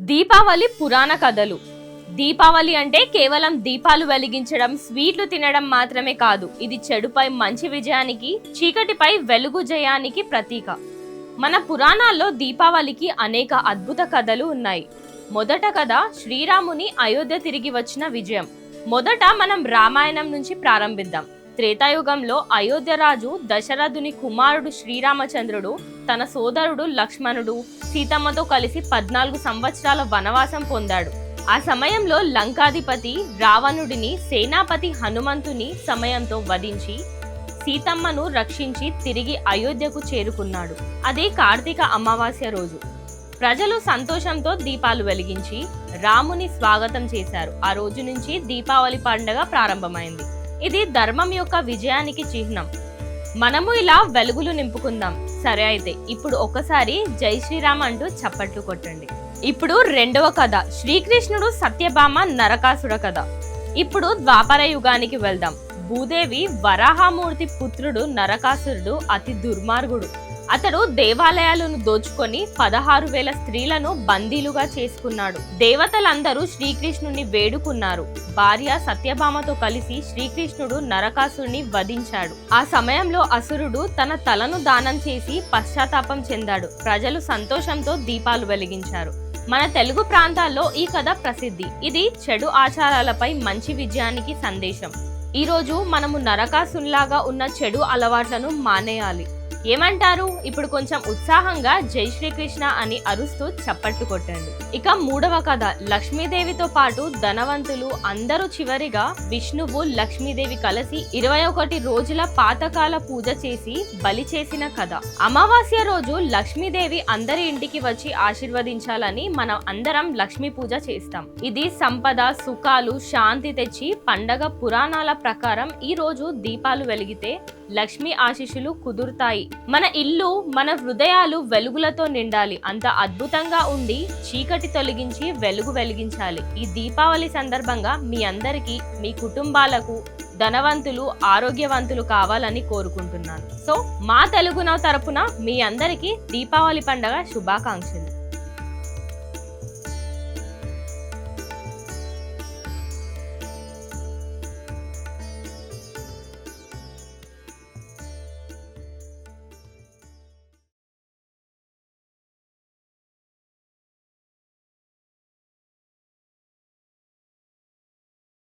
దీపావళి పురాణ కథలు. దీపావళి అంటే కేవలం దీపాలు వెలిగించడం స్వీట్లు తినడం మాత్రమే కాదు ఇది చెడుపై మంచి విజయానికి చీకటిపై వెలుగు జయానికి ప్రతీక. మన పురాణాల్లో దీపావళికి అనేక అద్భుత కథలు ఉన్నాయి. మొదట కథ శ్రీరాముని అయోధ్య తిరిగి వచ్చిన విజయం. మొదట మనం రామాయణం నుంచి ప్రారంభిద్దాం. త్రేతాయుగంలో అయోధ్య రాజు దశరథుని కుమారుడు శ్రీరామచంద్రుడు తన సోదరుడు లక్ష్మణుడు సీతమ్మతో కలిసి పద్నాలుగు సంవత్సరాల వనవాసం పొందాడు. ఆ సమయంలో లంకాధిపతి రావణుడిని సేనాపతి హనుమంతుని సమయంతో వధించి సీతమ్మను రక్షించి తిరిగి అయోధ్యకు చేరుకున్నాడు. అదే కార్తీక అమావాస్య రోజు. ప్రజలు సంతోషంతో దీపాలు వెలిగించి రాముని స్వాగతం చేశారు. ఆ రోజు నుంచి దీపావళి పండుగ ప్రారంభమైంది. ఇది ధర్మం యొక్క విజయానికి చిహ్నం. మనము ఇలా వెలుగులు నింపుకుందాం. సరే అయితే ఇప్పుడు ఒకసారి జై శ్రీరామ్ అంటూ చప్పట్లు కొట్టండి. ఇప్పుడు రెండవ కథ శ్రీకృష్ణుడు సత్యభామ నరకాసుడ కథ. ఇప్పుడు ద్వాపర యుగానికి వెళ్దాం. భూదేవి వరాహమూర్తి పుత్రుడు నరకాసురుడు అతి దుర్మార్గుడు. అతడు దేవాలయాలను దోచుకొని పదహారు వేల స్త్రీలను బందీలుగా చేసుకున్నాడు. దేవతలందరూ శ్రీకృష్ణుని వేడుకున్నారు. భార్య సత్యభామతో కలిసి శ్రీకృష్ణుడు నరకాసురుని వధించాడు. ఆ సమయంలో అసురుడు తన తలను దానం చేసి పశ్చాత్తాపం చెందాడు. ప్రజలు సంతోషంతో దీపాలు వెలిగించారు. మన తెలుగు ప్రాంతాల్లో ఈ కథ ప్రసిద్ధి. ఇది చెడు ఆచారాలపై మంచి విజయానికి సందేశం. ఈరోజు మనము నరకాసుల్లాగా ఉన్న చెడు అలవాట్లను మానేయాలి. ఏమంటారు? ఇప్పుడు కొంచెం ఉత్సాహంగా జై శ్రీకృష్ణ అని అరుస్తూ చప్పట్లు కొట్టండి. ఇక మూడవ కథ. లక్ష్మీదేవితో పాటు ధనవంతులు అందరూ చివరిగా విష్ణువు లక్ష్మీదేవి కలిసి ఇరవై ఒకటి రోజుల పాతకాల పూజ చేసి బలి చేసిన కథ. అమావాస్య రోజు లక్ష్మీదేవి అందరి ఇంటికి వచ్చి ఆశీర్వదించాలని మనం అందరం లక్ష్మీ పూజ చేస్తాం. ఇది సంపద సుఖాలు శాంతి తెచ్చి పండగ పురాణాల ప్రకారం ఈ రోజు దీపాలు వెలిగితే లక్ష్మీ ఆశీస్సులు కుదురుతాయి. మన ఇల్లు మన హృదయాలు వెలుగులతో నిండాలి. అంత అద్భుతంగా ఉండి చీకటి తొలగించి వెలుగు వెలిగించాలి. ఈ దీపావళి సందర్భంగా మీ అందరికీ మీ కుటుంబాలకు ధనవంతులు ఆరోగ్యవంతులు కావాలని కోరుకుంటున్నాను. సో మా తెలుగు తరపున మీ అందరికీ దీపావళి పండగ శుభాకాంక్షలు.